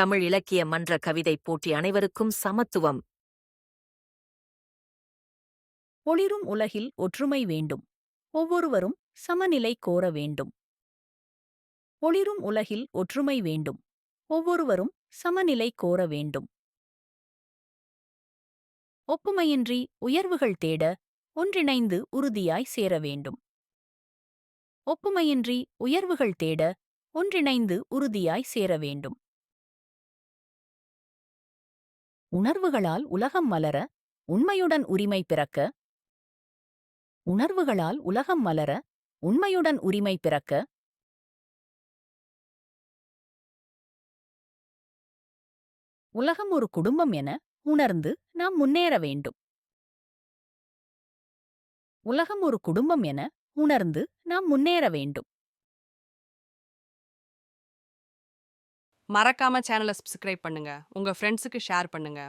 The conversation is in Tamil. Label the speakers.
Speaker 1: தமிழ் இலக்கிய மன்ற கவிதை போட்டி அனைவருக்கும் சமத்துவம்.
Speaker 2: ஒளிரும் உலகில் ஒற்றுமை வேண்டும். ஒவ்வொருவரும் சமநிலை கோர வேண்டும். ஒளிரும் உலகில் ஒற்றுமை வேண்டும். ஒவ்வொருவரும் சமநிலை கோர வேண்டும். ஒப்புமையின்றி உயர்வுகள் தேட ஒன்றிணைந்து உறுதியாய் சேர வேண்டும். ஒப்புமையின்றி உயர்வுகள் தேட ஒன்றிணைந்து உறுதியாய் சேர வேண்டும். உணர்வுகளால் உலகம் மலர உண்மையுடன் உரிமை பிறக்க. உணர்வுகளால் உலகம் மலர உண்மையுடன் உரிமை பிறக்க. உலகம் ஒரு குடும்பம் என உணர்ந்து நாம் முன்னேற வேண்டும். உலகம் ஒரு குடும்பம் என உணர்ந்து நாம் முன்னேற வேண்டும்.
Speaker 3: மறக்காம சேனலை சப்ஸ்கிரைப் பண்ணுங்க. உங்க ஃப்ரெண்ட்ஸுக்கு ஷேர் பண்ணுங்க.